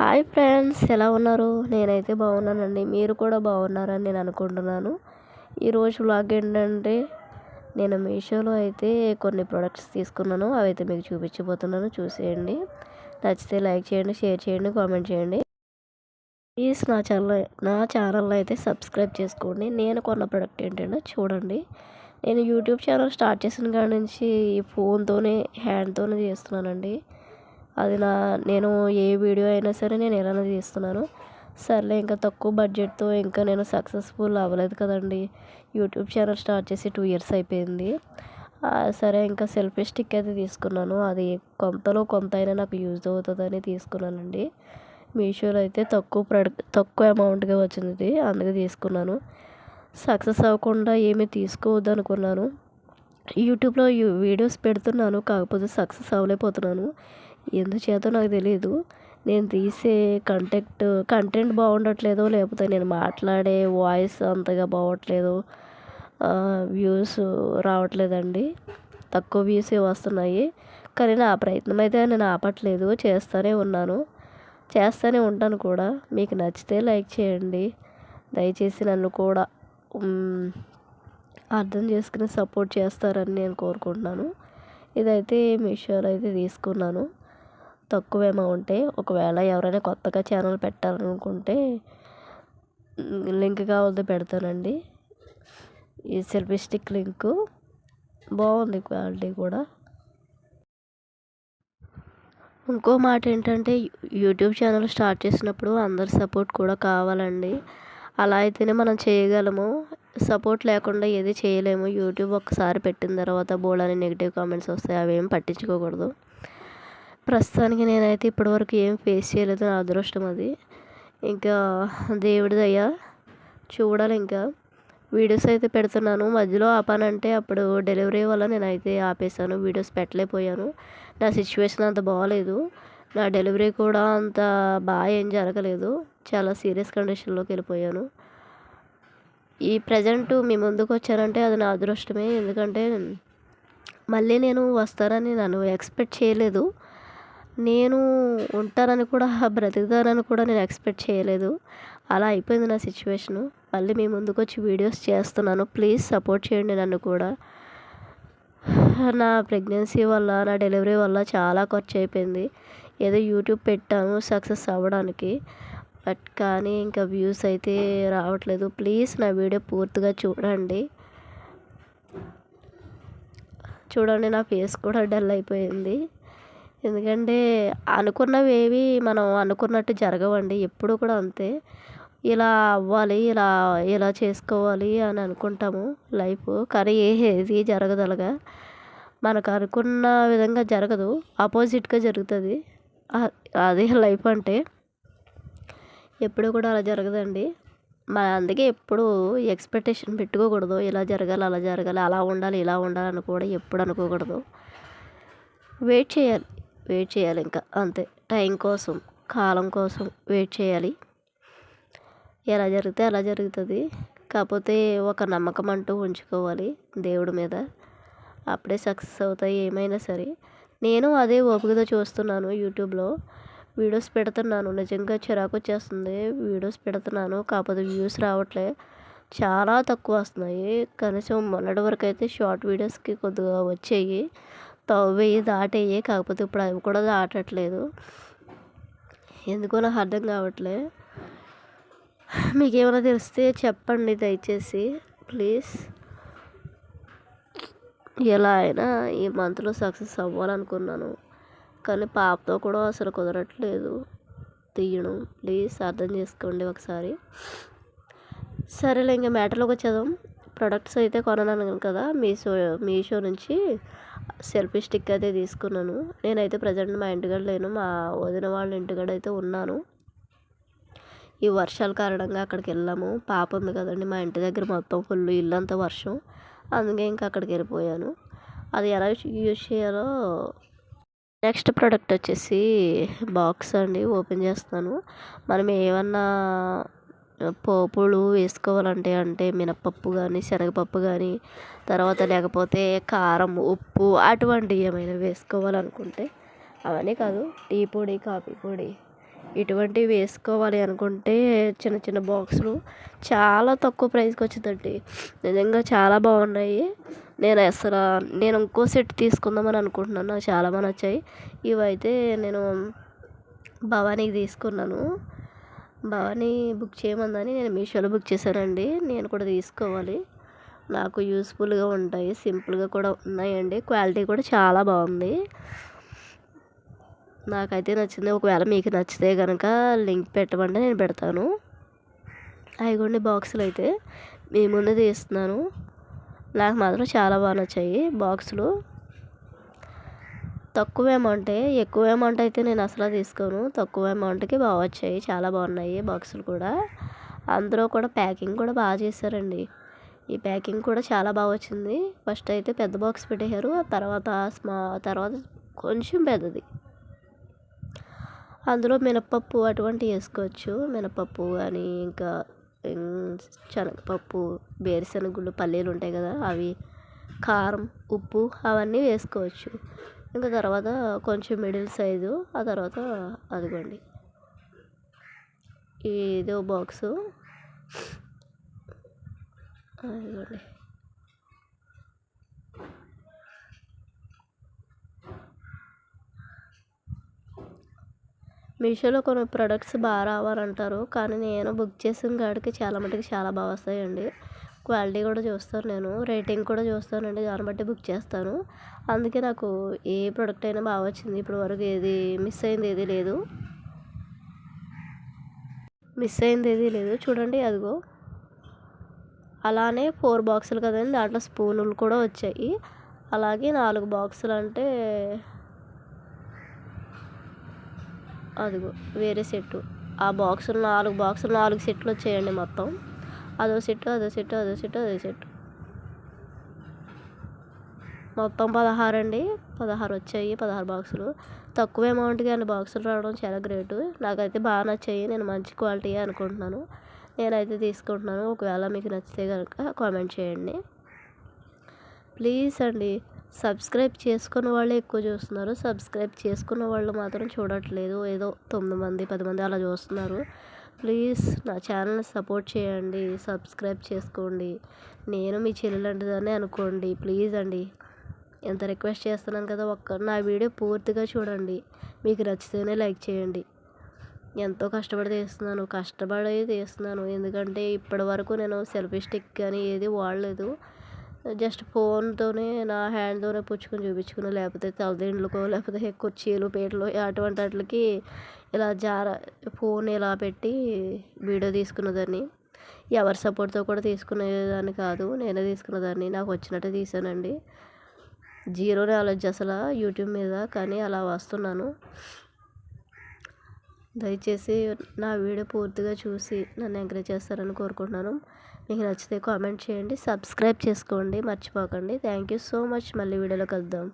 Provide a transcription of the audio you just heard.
Hi friends ఎలా ఉన్నారు? నేనైతే బాగున్నానండి. మీరు కూడా బాగున్నారని నేను అనుకుంటున్నాను. ఈరోజు వ్లాగ్ ఏంటంటే నేను మీషోలో అయితే కొన్ని ప్రొడక్ట్స్ తీసుకున్నాను. అవి అయితే మీకు చూపించబోతున్నాను. చూసేయండి. నచ్చితే లైక్ చేయండి షేర్ చేయండి కామెంట్ చేయండి. ప్లీజ్ నా ఛానల్ నా ఛానల్లో అయితే సబ్స్క్రైబ్ చేసుకోండి. నేను కొన్న ప్రోడక్ట్ ఏంటంటే చూడండి. నేను యూట్యూబ్ ఛానల్ స్టార్ట్ చేసిన కాడి నుంచి ఈ ఫోన్తోనే హ్యాండ్తోనే చేస్తున్నానండి. అది నా నేను ఏ వీడియో అయినా సరే నేను ఇలానే తీస్తున్నాను సర్లే ఇంకా తక్కువ బడ్జెట్తో ఇంకా నేను సక్సెస్ఫుల్ అవ్వలేదు కదండి. యూట్యూబ్ ఛానల్ స్టార్ట్ చేసి టూ ఇయర్స్ అయిపోయింది. సరే ఇంకా సెల్ఫీ స్టిక్ అయితే తీసుకున్నాను. అది కొంతలో కొంత అయినా నాకు యూజ్ అవుతుందని తీసుకున్నానండి. మీషోలో అయితే తక్కువ ప్రొడక్ట్ తక్కువ అమౌంట్గా వచ్చింది. అందుకే తీసుకున్నాను. సక్సెస్ అవ్వకుండా ఏమీ తీసుకోవద్దు అనుకున్నాను. యూట్యూబ్లో వీడియోస్ పెడుతున్నాను. కాకపోతే సక్సెస్ అవ్వలేకపోతున్నాను. ఎందుచేత నాకు తెలియదు నేను తీసే కంటెంట్ కంటెంట్ బాగుండట్లేదో లేకపోతే నేను మాట్లాడే వాయిస్ అంతగా బాగోట్లేదు వ్యూస్ రావట్లేదండి. తక్కువ వ్యూసే వస్తున్నాయి. కానీ నా ప్రయత్నం అయితే నేను ఆపట్లేదు. చేస్తూనే ఉన్నాను. చేస్తూనే ఉంటాను కూడా. మీకు నచ్చితే లైక్ చేయండి. దయచేసి నన్ను కూడా అర్థం చేసుకుని సపోర్ట్ చేస్తారని నేను కోరుకుంటున్నాను. ఇదైతే మీషోలో అయితే తీసుకున్నాను. తక్కువ అమౌంటే ఒకవేళ ఎవరైనా కొత్తగా ఛానల్ పెట్టాలనుకుంటే లింక్ కావాలంటే పెడతానండి. ఈ సెల్ఫీ స్టిక్ లింకు. బాగుంది క్వాలిటీ కూడా. ఇంకో మాట ఏంటంటే యూట్యూబ్ ఛానల్ స్టార్ట్ చేసినప్పుడు అందరి సపోర్ట్ కూడా కావాలండి. అలా అయితేనే మనం చేయగలము. సపోర్ట్ లేకుండా ఏది చేయలేము. యూట్యూబ్ ఒకసారి పెట్టిన తర్వాత బోల్డ్ నెగిటివ్ కామెంట్స్ వస్తాయి. అవేం పట్టించుకోకూడదు. ప్రస్తుతానికి నేనైతే ఇప్పటివరకు ఏం ఫేస్ చేయలేదు. నా అదృష్టం అది. ఇంకా దేవుడి దయ చూడాలి ఇంకా. వీడియోస్ అయితే పెడుతున్నాను. మధ్యలో ఆపానంటే అప్పుడు డెలివరీ వల్ల నేనైతే ఆపేసాను వీడియోస్ పెట్టలేకపోయాను. నా సిచ్యువేషన్ అంత బాగాలేదు నా డెలివరీ కూడా అంత బాగా ఏం జరగలేదు. చాలా సీరియస్ కండిషన్లోకి వెళ్ళిపోయాను. ఈ ప్రజెంట్ మీ ముందుకు వచ్చానంటే అది నా అదృష్టమే. ఎందుకంటే మళ్ళీ నేను వస్తానని నన్ను ఎక్స్పెక్ట్ చేయలేదు. నేను ఉంటానని కూడా బ్రతుకుతానని కూడా నేను ఎక్స్పెక్ట్ చేయలేదు. అలా అయిపోయింది నా సిచ్యువేషను. మళ్ళీ మీ ముందుకు వచ్చి వీడియోస్ చేస్తున్నాను. ప్లీజ్ సపోర్ట్ చేయండి నన్ను కూడా. నా ప్రెగ్నెన్సీ వల్ల నా డెలివరీ వల్ల చాలా ఖర్చు అయిపోయింది. ఏదో యూట్యూబ్ పెట్టాను సక్సెస్ అవ్వడానికి. బట్ కానీ ఇంకా వ్యూస్ అయితే రావట్లేదు. ప్లీజ్ నా వీడియో పూర్తిగా చూడండి. చూడండి నా ఫేస్ కూడా డల్ అయిపోయింది. ఎందుకంటే అనుకున్నవి ఏవి మనం అనుకున్నట్టు జరగవండి. ఎప్పుడు కూడా అంతే. ఇలా అవ్వాలి ఇలా ఇలా చేసుకోవాలి అని అనుకుంటాము లైఫ్. కానీ ఏది జరగదు అలాగా. మనకు అనుకున్న విధంగా జరగదు. ఆపోజిట్గా జరుగుతుంది. అదే లైఫ్ అంటే ఎప్పుడు కూడా అలా జరగదండి. మా అందుకే ఎప్పుడు ఎక్స్పెక్టేషన్ పెట్టుకోకూడదు. ఇలా జరగాలి అలా జరగాలి అలా ఉండాలి ఇలా ఉండాలి కూడా ఎప్పుడు అనుకోకూడదు. వెయిట్ చేయాలి. వెయిట్ చేయాలి ఇంకా. అంతే. టైం కోసం కాలం కోసం వెయిట్ చేయాలి. ఎలా జరిగితే అలా జరుగుతుంది. కాకపోతే ఒక నమ్మకం అంటూ ఉంచుకోవాలి దేవుడి మీద. అప్పుడే సక్సెస్ అవుతాయి ఏమైనా సరే. నేను అదే ఓపికతో చూస్తున్నాను యూట్యూబ్లో. వీడియోస్ పెడుతున్నాను. నిజంగా చిరాకు వచ్చేస్తుంది. వీడియోస్ పెడుతున్నాను. కాకపోతే వ్యూస్ రావట్లే. చాలా తక్కువ వస్తున్నాయి. కనీసం మొన్నటి వరకు అయితే షార్ట్ వీడియోస్కి కొద్దిగా వచ్చాయి. వెయ్యి దాటేయి కాకపోతే ఇప్పుడు అవి కూడా దాటట్లేదు. ఎందుకో నాకు అర్థం కావట్లే. మీకు ఏమైనా తెలిస్తే చెప్పండి దయచేసి ప్లీజ్. ఎలా అయినా ఈ మంత్లో సక్సెస్ అవ్వాలనుకున్నాను కానీ పాపతో కూడా అసలు కుదరట్లేదు. తీయడం ప్లీజ్ అర్థం చేసుకోండి ఒకసారి. సరేలే ఇంకా మ్యాటర్లోకి వచ్చేద్దాం. ప్రొడక్ట్స్ అయితే కొనను కదా మీషో మీషో నుంచి సెల్ఫీ స్టిక్ అయితే తీసుకున్నాను. నేనైతే ప్రజెంట్ మా ఇంటికాడ లేను. మా వదిన వాళ్ళ ఇంటికాడ అయితే ఉన్నాను. ఈ వర్షాల కారణంగా అక్కడికి వెళ్ళాము. పాప ఉంది కదండి మా ఇంటి దగ్గర మొత్తం ఫుల్ ఇల్లంతా వర్షం. అందుకే ఇంకా అక్కడికి వెళ్ళిపోయాను. అది ఎలా యూజ్ చేయాలో నెక్స్ట్ ప్రోడక్ట్ వచ్చేసి బాక్స్ అండి. ఓపెన్ చేస్తాను. మనం ఏమన్నా పోపులు వేసుకోవాలంటే అంటే మినప్పప్పు కానీ శనగపప్పు కానీ తర్వాత లేకపోతే కారం ఉప్పు అటువంటివి ఏమైనా వేసుకోవాలనుకుంటే అవన్నీ కాదు. టీ పొడి కాఫీ పొడి ఇటువంటివి వేసుకోవాలి అనుకుంటే చిన్న చిన్న బాక్సులు చాలా తక్కువ ప్రైస్కి వచ్చిందండి. నిజంగా చాలా బాగున్నాయి. నేను అసలు నేను ఇంకో సెట్ తీసుకుందామని అనుకుంటున్నాను. నాకు చాలా బాగా నచ్చాయి. ఇవైతే నేను భవానీకి తీసుకున్నాను. భవానీ బుక్ చేయమందని నేను మీషోలో బుక్ చేశానండి. నేను కూడా తీసుకోవాలి. నాకు యూస్ఫుల్గా ఉంటాయి సింపుల్గా కూడా ఉన్నాయండి. క్వాలిటీ కూడా చాలా బాగుంది. నాకైతే నచ్చింది. ఒకవేళ మీకు నచ్చితే కనుక లింక్ పెట్టమంటే నేను పెడతాను. అయిగోండి బాక్సులు అయితే. మీ ముందే తీస్తున్నాను. నాకు మాత్రం చాలా బాగా నచ్చాయి బాక్సులు. తక్కువ అమౌంటే ఎక్కువ అమౌంట్ అయితే నేను అసలు తీసుకోను. తక్కువ అమౌంట్కి బాగా వచ్చాయి. చాలా బాగున్నాయి బాక్సులు కూడా. అందులో కూడా ప్యాకింగ్ కూడా బాగా చేశారండి. ఈ ప్యాకింగ్ కూడా చాలా బాగా వచ్చింది. ఫస్ట్ అయితే పెద్ద బాక్స్ పెట్టేశారు. తర్వాత స్మా తర్వాత కొంచెం పెద్దది. అందులో మినపప్పు అటువంటివి వేసుకోవచ్చు. మినపప్పు కానీ ఇంకా శనగపప్పు వేరుశనగలు పల్లీలు ఉంటాయి కదా అవి కారం ఉప్పు అవన్నీ వేసుకోవచ్చు. ఇంకా తర్వాత కొంచెం మిడిల్ సైజు ఆ తర్వాత అదిగోండి. ఇదో బాక్సు. అదిగోండి. మీషోలో కొన్ని ప్రొడక్ట్స్ బాగా రావాలంటారు కానీ నేను బుక్ చేసిన కాడికి చాలా మటుకు చాలా బాగా వస్తాయండి. క్వాలిటీ కూడా చూస్తాను నేను. రేటింగ్ కూడా చూస్తానండి. దాన్ని బట్టి బుక్ చేస్తాను. అందుకే నాకు ఏ ప్రోడక్ట్ అయినా బాగా వచ్చింది. ఇప్పటి వరకు ఏది మిస్ అయింది ఏది లేదు. మిస్ అయింది ఏది లేదు. చూడండి అదిగో. అలానే ఫోర్ బాక్సులు కదండి. దాంట్లో స్పూనులు కూడా వచ్చాయి. అలాగే నాలుగు బాక్సులు అంటే అదిగో వేరే సెట్టు. ఆ బాక్సులు నాలుగు బాక్సులు నాలుగు సెట్లు వచ్చాయండి మొత్తం. అదో సెట్టు అదో సెట్టు అదో సెట్టు అదో సెట్టు. మొత్తం పదహారు అండి పదహారు వచ్చాయి పదహారు బాక్సులు. తక్కువ అమౌంట్కి అన్ని బాక్సులు రావడం చాలా గ్రేటు. నాకైతే బాగా నచ్చాయి. నేను మంచి క్వాలిటీ అనుకుంటున్నాను. నేనైతే తీసుకుంటున్నాను. ఒకవేళ మీకు నచ్చితే కనుక కామెంట్ చేయండి. ప్లీజ్ అండి సబ్స్క్రైబ్ చేసుకున్న వాళ్ళే ఎక్కువ చూస్తున్నారు. సబ్స్క్రైబ్ చేసుకున్న వాళ్ళు మాత్రం చూడట్లేదు. ఏదో తొమ్మిది మంది పది మంది అలా చూస్తున్నారు. ప్లీజ్ నా ఛానల్ని సపోర్ట్ చేయండి సబ్స్క్రైబ్ చేసుకోండి. నేను మీ చెల్లెలాంటిదని అనుకోండి. ప్లీజ్ అండి. ఎంత రిక్వెస్ట్ చేస్తున్నాను కదా ఒక్క నా వీడియో పూర్తిగా చూడండి. మీకు నచ్చితేనే లైక్ చేయండి. ఎంతో కష్టపడి తీస్తున్నాను. కష్టపడి తీస్తున్నాను. ఎందుకంటే ఇప్పటి వరకు నేను సెల్ఫీ స్టిక్ కానీ ఏది వాడలేదు. జస్ట్ ఫోన్తోనే నా హ్యాండ్తోనే పుచ్చుకొని చూపించుకుని లేకపోతే తలదిండ్లకో లేకపోతే కుర్చీలు పీటలు అటువంటి వాటికి ఇలా జార ఫోన్ ఇలా పెట్టి వీడియో తీసుకున్నదాన్ని. ఎవరి సపోర్ట్తో కూడా తీసుకునేదాన్ని కాదు నేనే తీసుకున్నదాన్ని. నాకు వచ్చినట్టే తీసానండి. జీరో నాలెడ్జ్ అసలు యూట్యూబ్ మీద కానీ అలా వస్తున్నాను. దయచేసి నా వీడియో పూర్తిగా చూసి నన్ను ఎంకరేజ్ చేస్తారని కోరుకుంటున్నాను. మీకు నచ్చితే కామెంట్ చేయండి సబ్స్క్రైబ్ చేసుకోండి మర్చిపోకండి. థ్యాంక్ యూ సో మచ్ మళ్ళీ వీడియోలో కలుద్దాం.